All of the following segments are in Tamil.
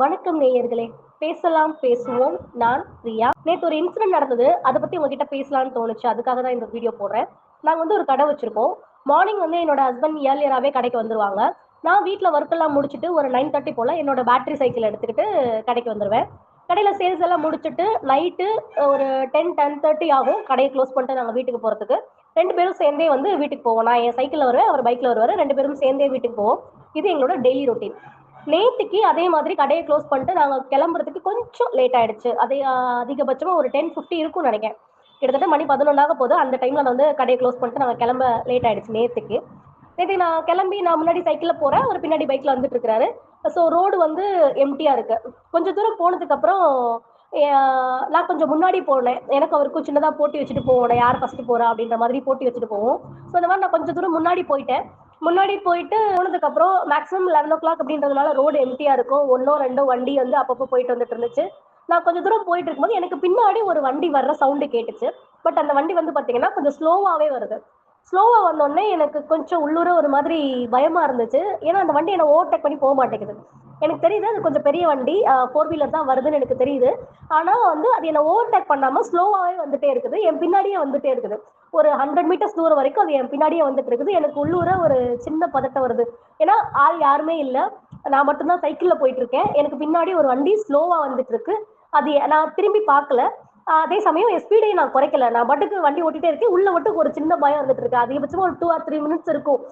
வணக்கம் நேயர்களே. பேசலாம் பேசுவோம். நான் பிரியா. நேற்று ஒரு இன்சிடென்ட் நடந்தது. அதை பத்தி உங்ககிட்ட பேசலாம்னு தோணுச்சு. அதுக்காக தான் இந்த வீடியோ போடுறேன். நாங்க வந்து ஒரு கடை வச்சிருக்கோம். மார்னிங் வந்து என்னோட ஹஸ்பண்ட் ஏர்லியராகவே கடைக்கு வந்துருவாங்க. நான் வீட்டில் ஒர்க் எல்லாம் முடிச்சுட்டு ஒரு நைன் தேர்ட்டி போல என்னோட பேட்டரி சைக்கிள் எடுத்துக்கிட்டு கடைக்கு வந்துடுவேன் கடையில் சேல்ஸ் எல்லாம் முடிச்சுட்டு நைட்டு ஒரு டென் டென் தேர்ட்டி ஆகும். கடையை க்ளோஸ் பண்ணிட்டு நாங்கள் வீட்டுக்கு போகிறதுக்கு ரெண்டு பேரும் சேர்ந்தே வந்து வீட்டுக்கு போவோம். நான் என் சைக்கிளில் வருவேன் அவர் பைக்கில் வருவார். ரெண்டு பேரும் சேர்ந்தே வீட்டுக்கு போவோம். இது எங்களோட டெய்லி ரொட்டீன் நேத்துக்கு அதே மாதிரி கடையை க்ளோஸ் பண்ணிட்டு நாங்கள் கிளம்புறதுக்கு கொஞ்சம் லேட் ஆயிடுச்சு. அதே அதிகபட்சமா ஒரு டென் ஃபிஃப்டி இருக்கும் நினைக்கிறேன். கிட்டத்தட்ட மணி பதினொன்றாக போது அந்த டைம்ல வந்து கடையை க்ளோஸ் பண்ணிட்டு நாங்கள் கிளம்ப லேட் ஆயிடுச்சு நேத்துக்கு. நேற்று நான் கிளம்பி நான் முன்னாடி சைக்கிளில் போறேன். அவர் பின்னாடி பைக்ல வந்துட்டு இருக்கிறாரு ஸோ ரோடு வந்து எம்டியா இருக்கு. கொஞ்சம் தூரம் போனதுக்கு அப்புறம் நான் கொஞ்சம் முன்னாடி போனேன். எனக்கு அவருக்கும் சின்னதாக போட்டி வச்சுட்டு போவோம். யார் ஃபர்ஸ்ட் போறா? அப்படின்ற மாதிரி போட்டி வச்சுட்டு போவோம். ஸோ இந்த மாதிரி நான் கொஞ்சம் தூரம் முன்னாடி போயிட்டேன். முன்னாடி போயிட்டு போனதுக்கு அப்புறம் மேக்ஸிமம் லெவன் ஓ கிளாக் அப்படின்றதுனால ரோடு எம்டியா இருக்கும். ஒன்னோ ரெண்டோ வண்டி வந்து அப்பப்போ போயிட்டு வந்துட்டு இருந்துச்சு. நான் கொஞ்சம் தூரம் போயிட்டு இருக்கும்போது எனக்கு பின்னாடி ஒரு வண்டி வர்ற சவுண்டு கேட்டுச்சு. பட் அந்த வண்டி வந்து பாத்தீங்கன்னா கொஞ்சம் ஸ்லோவாவே வருது. ஸ்லோவா வந்தோடனே எனக்கு கொஞ்சம் உள்ளூர ஒரு மாதிரி பயமா இருந்துச்சு. ஏன்னா அந்த வண்டி என்ன ஓவர்டேக் பண்ணி போக மாட்டேங்குது. எனக்கு தெரியுது அது கொஞ்சம் பெரிய வண்டி ஃபோர் வீலர் தான் வருதுன்னு எனக்கு தெரியுது. ஆனா வந்து அது என்ன ஓவர்டேக் பண்ணாம ஸ்லோவாவே வந்துட்டே இருக்குது. என் பின்னாடியே வந்துட்டே இருக்குது. ஒரு ஹண்ட்ரட் மீட்டர்ஸ் தூரம் வரைக்கும் அது என் பின்னாடியே வந்துட்டு இருக்குது எனக்கு உள்ளூர ஒரு சின்ன பதட்டம் வருது. ஏன்னா ஆள் யாருமே இல்லை. நான் மட்டும்தான் சைக்கிள்ல போயிட்டு இருக்கேன் எனக்கு பின்னாடி ஒரு வண்டி ஸ்லோவா வந்துட்டு இருக்கு அது நான் திரும்பி பார்க்கல. அதே சமயம் என் ஸ்பீடையும் நான் குறைக்கல. நான் பாட்டுக்கு வண்டி ஓட்டிட்டே இருக்கேன். உள்ள மட்டும் ஒரு சின்ன பயம் வந்துட்டு இருக்கு அதிகபட்சமா ஒரு டூ ஆர் த்ரீ மினிட்ஸ் இருக்கும்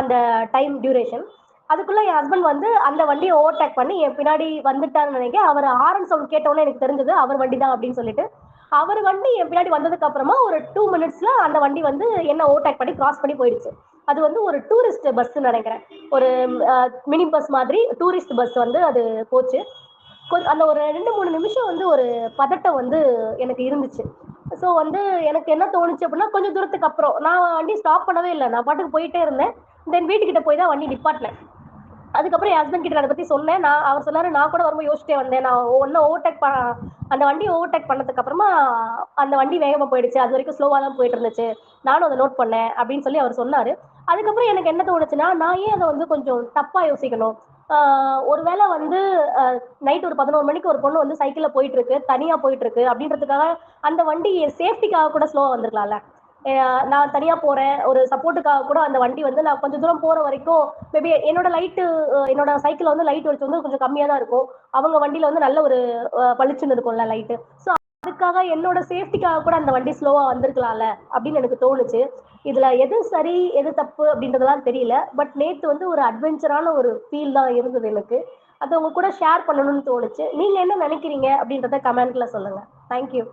அந்த டைம் டியூரேஷன் அதுக்குள்ள என் ஹஸ்பண்ட் வந்து அந்த வண்டியை ஓவர்டேக் பண்ணி என் பின்னாடி வந்துட்டான்னு நினைக்க அவர் ஆரன் சவுண்ட் கேட்டவொன்னே எனக்கு தெரிஞ்சது அவர் வண்டி தான் அப்படின்னு சொல்லிட்டு அவர் வண்டி என் பின்னாடி வந்ததுக்கு அப்புறமா ஒரு டூ மினிட்ஸ்ல அந்த வண்டி வந்து என்ன ஓவர்டேக் பண்ணி கிராஸ் பண்ணி போயிடுச்சு. அது வந்து ஒரு டூரிஸ்ட் பஸ் நினைக்கிறேன். ஒரு மினி பஸ் மாதிரி டூரிஸ்ட் பஸ் வந்து அது போச்சு. கொ- அந்த ஒரு ரெண்டு மூணு நிமிஷம் வந்து ஒரு பதட்டம் வந்து எனக்கு இருந்துச்சு. ஸோ வந்து எனக்கு என்ன தோணுச்சு அப்படின்னா கொஞ்சம் தூரத்துக்கு அப்புறம் நான் வண்டி ஸ்டாப் பண்ணவே இல்லை. நான் பாட்டுக்கு போயிட்டே இருந்தேன். தென் வீட்டுக்கிட்ட போய் தான் வண்டி நிப்பாட்டினேன். அதுக்கப்புறம் என் ஹஸ்பண்ட் கிட்ட அதை பத்தி சொன்னேன். நான் அவர் சொன்னாரு நான் கூட வரும்போது யோசிச்சிட்டே வந்தேன். நான் ஒன்னும் ஓவர்டேக் அந்த வண்டி ஓவர்டேக் பண்ணதுக்கு அப்புறமா அந்த வண்டி வேகமா போயிடுச்சு. அது வரைக்கும் ஸ்லோவா தான் போயிட்டு இருந்துச்சு. நானும் அதை நோட் பண்ணேன் அப்படின்னு சொல்லி அவர் சொன்னாரு. அதுக்கப்புறம் எனக்கு என்ன தோணுச்சுன்னா நான் ஏன் அதை வந்து கொஞ்சம் தப்பா யோசிக்கணும்? ஒருவேளை வந்து நைட் ஒரு பதினோரு மணிக்கு ஒரு பொண்ணு வந்து சைக்கிள்ல போயிட்டு இருக்கு தனியா போயிட்டு இருக்கு அப்படின்றதுக்காக அந்த வண்டி சேஃப்டிக்காக கூட ஸ்லோவா வந்திருக்கலாம்ல. நான் தனியா போறேன். ஒரு சப்போர்ட்டுக்காக கூட அந்த வண்டி வந்து நான் கொஞ்சம் தூரம் போற வரைக்கும் மேபி என்னோட லைட்டு என்னோட சைக்கிள் வந்து லைட் வெளிச்சம் வந்து கொஞ்சம் கம்மியா தான் இருக்கும். அவங்க வண்டியில வந்து நல்ல ஒரு பளிச்சுன்னு இருக்கும்ல லைட்டு ஸோ அதுக்காக என்னோட சேஃப்டிக்காக கூட அந்த வண்டி ஸ்லோவா வந்திருக்கலாம்ல அப்படின்னு எனக்கு தோணுச்சு. இதுல எது சரி எது தப்பு அப்படின்றதெல்லாம் தெரியல. பட் நேத்து வந்து ஒரு அட்வென்ச்சரான ஒரு ஃபீல் தான் இருந்தது எனக்கு. அது உங்க கூட ஷேர் பண்ணணும்னு தோணுச்சு. நீங்க என்ன நினைக்கிறீங்க அப்படின்றத கமெண்ட்ல சொல்லுங்க. தேங்க்யூ